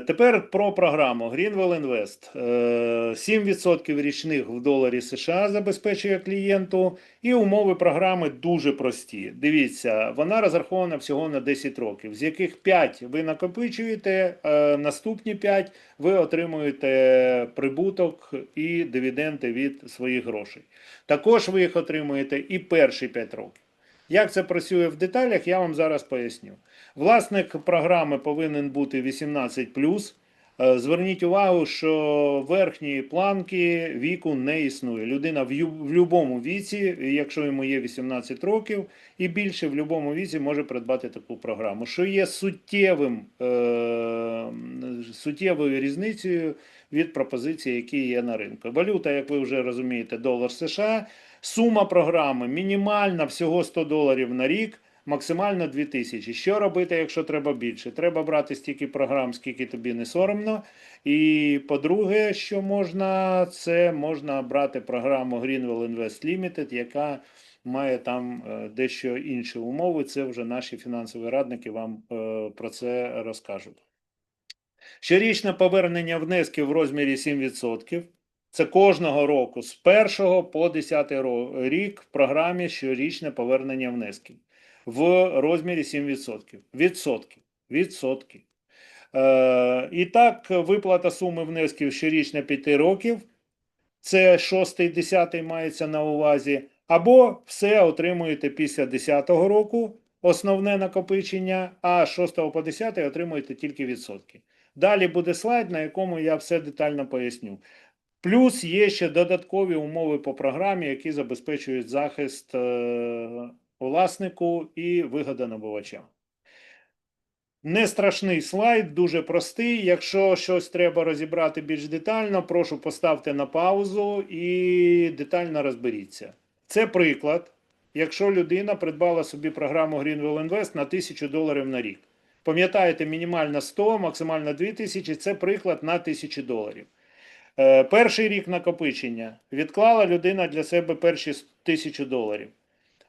Тепер про програму Greenwell Invest. Е, 7% річних в доларі США забезпечує клієнту, і умови програми дуже прості. Дивіться, вона розрахована всього на 10 років, з яких 5 ви накопичуєте, е, наступні 5 ви отримуєте прибуток і дивіденди від своїх грошей. Також ви їх отримуєте і перші 5 років. Як це працює в деталях, я вам зараз поясню. Власник програми повинен бути 18. Е, Зверніть увагу, що верхні планки віку не існує. Людина в будь-якому віці, якщо йому є 18 років і більше, в будь-якому віці може придбати таку програму, що є суттєвим, е, суттєвою різницею від пропозицій, які є на ринку. Валюта, як ви вже розумієте, долар США. Сума програми мінімальна всього 100 доларів на рік. Максимально 2000. Що робити, якщо треба більше? Треба брати стільки програм, скільки тобі не соромно. І по-друге, що можна, це можна брати програму Greenwell Invest Limited, яка має там е, дещо інші умови. Це вже наші фінансові радники вам е, про це розкажуть. Щорічне повернення внесків в розмірі 7%. Це кожного року з 1 по 10 рік в програмі щорічне повернення внесків в розмірі 7%. Відсотків. Відсотків. Е, і так, виплата суми внесків щорічно 5 років. Це 6 10 мається на увазі. Або все отримуєте після 10-го року, основне накопичення, а з 6 по 10 отримуєте тільки відсотки. Далі буде слайд, на якому я все детально поясню. Плюс є ще додаткові умови по програмі, які забезпечують захист е, власнику і вигода набувачам. Не страшний слайд, дуже простий. Якщо щось треба розібрати більш детально, прошу поставте на паузу і детально розберіться. Це приклад, якщо людина придбала собі програму Greenwell Invest на 1000 доларів на рік. Пам'ятаєте, мінімально 100, максимально 2000 це приклад на 1000 доларів. Е, Перший рік накопичення відклала людина для себе перші 1000 доларів.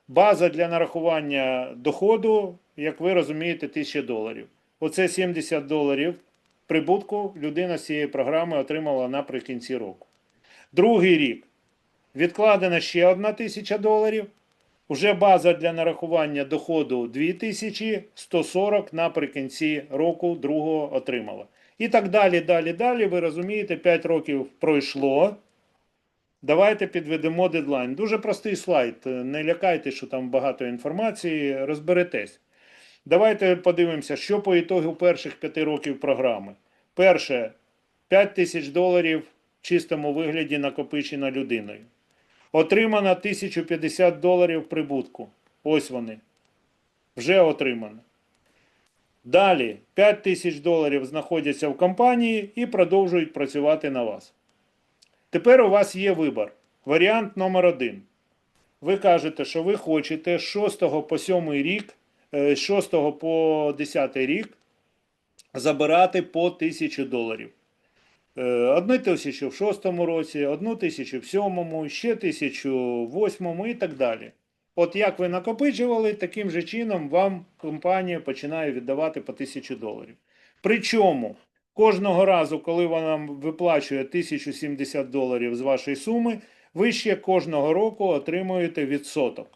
База для нарахування доходу, як ви розумієте, 1000 доларів. Оце 70 доларів прибутку людина з цієї програми отримала наприкінці року. Другий рік відкладена ще одна тисяча доларів. Уже база для нарахування доходу 2000, 140 наприкінці року другого отримала. І так далі, далі, далі. Ви розумієте, 5 років пройшло. Давайте підведемо дедлайн. Дуже простий слайд. Не лякайте, що там багато інформації, розберетесь. Давайте подивимося, що по ітогу перших 5 років програми. Перше 5 тисяч доларів в чистому вигляді накопичено людиною. Отримано 1050 доларів прибутку. Ось вони. Вже отримано. Далі 5 тисяч доларів знаходяться в компанії і продовжують працювати на вас. Тепер у вас є вибір. Варіант номер один. Ви кажете, що ви хочете з 6 по 7 рік, е, з 6 по 10 рік забирати по 1000 доларів. Е, Одну тисячу в 6 році, одну тисячу в 7, ще тисячу в 8 і так далі. От як ви накопичували, таким же чином вам компанія починає віддавати по 1000 доларів. Причому кожного разу, коли вона виплачує 1070 доларів з вашої суми, ви ще кожного року отримуєте відсоток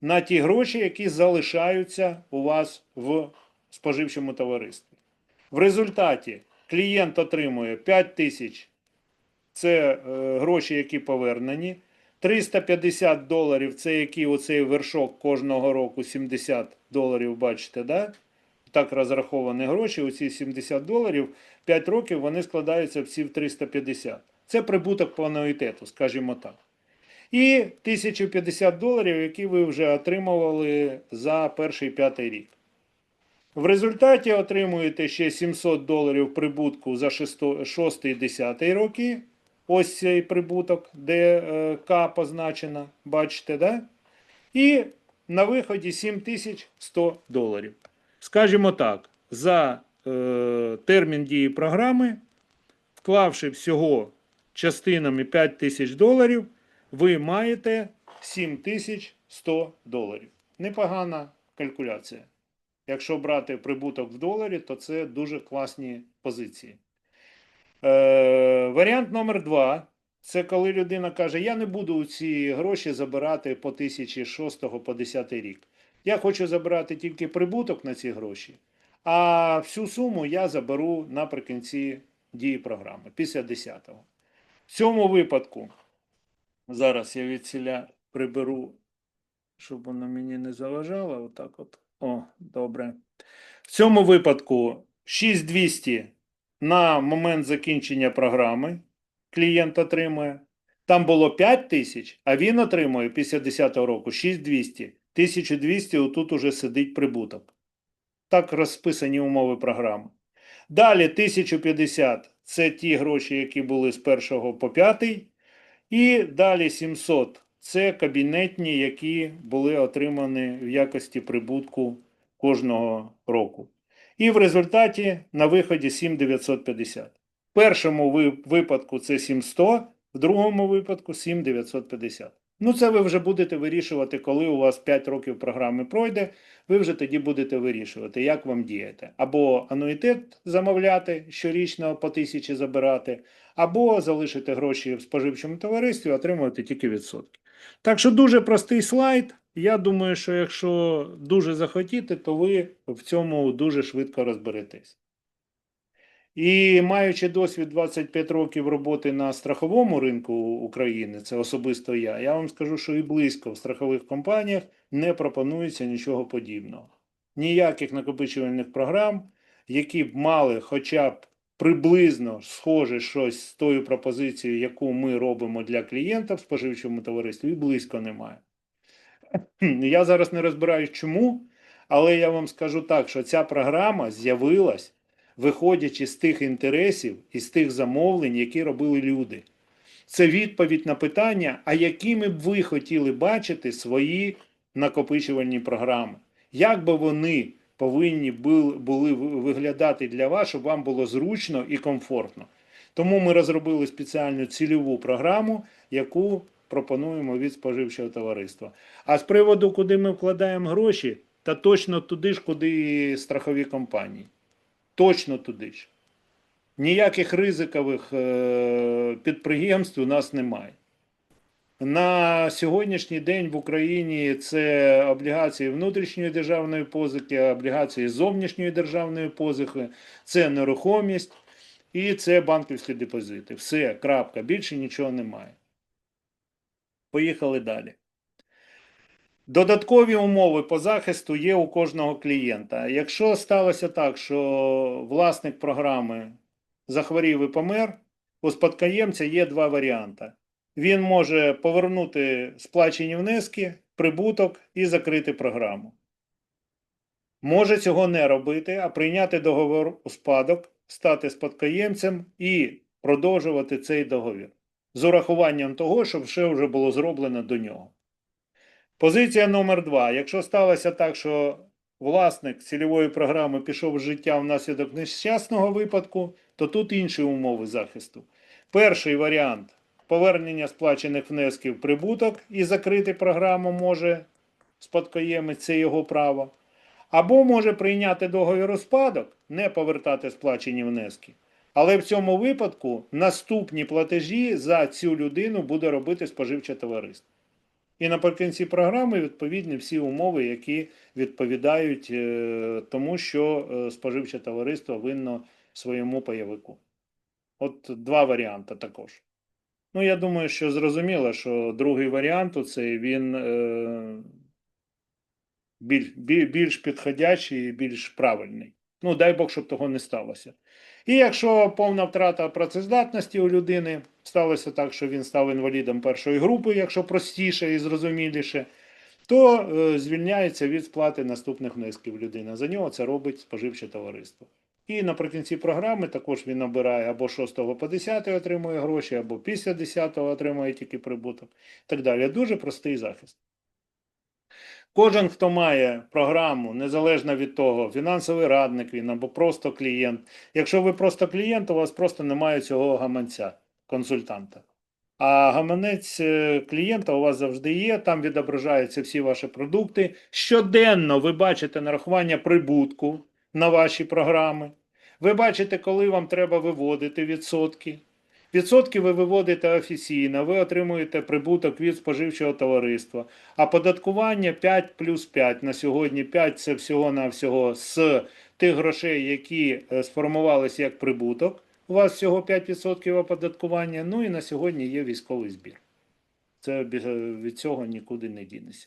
на ті гроші, які залишаються у вас в споживчому товаристві. В результаті клієнт отримує 5 тисяч це е, гроші, які повернені. 350 доларів це який оцей вершок кожного року 70 доларів, бачите, да? так розраховані гроші, оці 70 доларів, 5 років вони складаються всі в 350. Це прибуток по ануїтету, скажімо так. І 1050 доларів, які ви вже отримували за перший п'ятий рік. В результаті отримуєте ще 700 доларів прибутку за 6 і 10 роки. Ось цей прибуток, де е, К позначена, бачите, да? І на виході 7100 доларів. Скажімо так, за е, термін дії програми, вклавши всього частинами 5000 доларів, ви маєте 7100 доларів. Непогана калькуляція. Якщо брати прибуток в доларі, то це дуже класні позиції. Е, варіант номер два це коли людина каже: Я не буду ці гроші забирати по 1006 по 10 рік. Я хочу забирати тільки прибуток на ці гроші, а всю суму я заберу наприкінці дії програми після 10-го. В цьому випадку, зараз я від ціля приберу, щоб воно мені не заважало. Отак от. О, добре. В цьому випадку 6200 на момент закінчення програми клієнт отримує. Там було 5 тисяч, а він отримує після 10-го року 6200. 1200 отут уже сидить прибуток. Так розписані умови програми. Далі 1050 це ті гроші, які були з 1 по 5. І далі 700 це кабінетні, які були отримані в якості прибутку кожного року. І в результаті на виході 7950. В першому випадку це 7100, в другому випадку 7950. Ну, це ви вже будете вирішувати, коли у вас 5 років програми пройде, ви вже тоді будете вирішувати, як вам діяти. Або ануїтет замовляти щорічно по тисячі забирати, або залишити гроші в споживчому товаристві, отримувати тільки відсотки. Так що дуже простий слайд. Я думаю, що якщо дуже захотіти, то ви в цьому дуже швидко розберетесь. І маючи досвід 25 років роботи на страховому ринку України, це особисто я, я вам скажу, що і близько в страхових компаніях не пропонується нічого подібного. Ніяких накопичувальних програм, які б мали хоча б приблизно схоже щось з тою пропозицією, яку ми робимо для клієнта в споживчому товаристві, і близько немає. Я зараз не розбираюсь чому, але я вам скажу так, що ця програма з'явилась виходячи з тих інтересів і з тих замовлень, які робили люди. Це відповідь на питання, а якими б ви хотіли бачити свої накопичувальні програми? Як би вони повинні були виглядати для вас, щоб вам було зручно і комфортно? Тому ми розробили спеціальну цільову програму, яку пропонуємо від споживчого товариства. А з приводу, куди ми вкладаємо гроші, та точно туди ж, куди і страхові компанії. Точно туди ж. Ніяких ризикових е, підприємств у нас немає. На сьогоднішній день в Україні це облігації внутрішньої державної позики, облігації зовнішньої державної позики, це нерухомість і це банківські депозити. Все, крапка. Більше нічого немає. Поїхали далі. Додаткові умови по захисту є у кожного клієнта. Якщо сталося так, що власник програми захворів і помер, у спадкоємця є два варіанти. Він може повернути сплачені внески, прибуток і закрити програму. Може цього не робити, а прийняти договор у спадок, стати спадкоємцем і продовжувати цей договір з урахуванням того, що все вже було зроблено до нього. Позиція номер два. Якщо сталося так, що власник цільової програми пішов з життя внаслідок нещасного випадку, то тут інші умови захисту. Перший варіант повернення сплачених внесків прибуток і закрити програму може спадкоємець, це його право. Або може прийняти договір у спадок, не повертати сплачені внески. Але в цьому випадку наступні платежі за цю людину буде робити споживче товариство. І наприкінці програми відповідні всі умови, які відповідають е, тому, що е, споживче товариство винно своєму пайовику. От два варіанти також. Ну, я думаю, що зрозуміло, що другий варіант оцей він е, більш, більш підходячий і більш правильний. Ну, дай Бог, щоб того не сталося. І якщо повна втрата працездатності у людини сталося так, що він став інвалідом першої групи, якщо простіше і зрозуміліше, то е, звільняється від сплати наступних внесків людина. За нього це робить споживче товариство. І наприкінці програми також він набирає або 6 по 10 отримує гроші, або після 10 отримує тільки прибуток. Так далі. Дуже простий захист. Кожен, хто має програму, незалежно від того, фінансовий радник він або просто клієнт. Якщо ви просто клієнт, у вас просто немає цього гаманця, консультанта. А гаманець е, клієнта у вас завжди є, там відображаються всі ваші продукти. Щоденно ви бачите нарахування прибутку на ваші програми. Ви бачите, коли вам треба виводити відсотки. Відсотки ви виводите офіційно, ви отримуєте прибуток від споживчого товариства. А податкування 5 плюс 5 на сьогодні 5 це всього-навсього з тих грошей, які е, сформувалися як прибуток. У вас всього 5% оподаткування. Ну і на сьогодні є військовий збір. Це від цього нікуди не дінеться.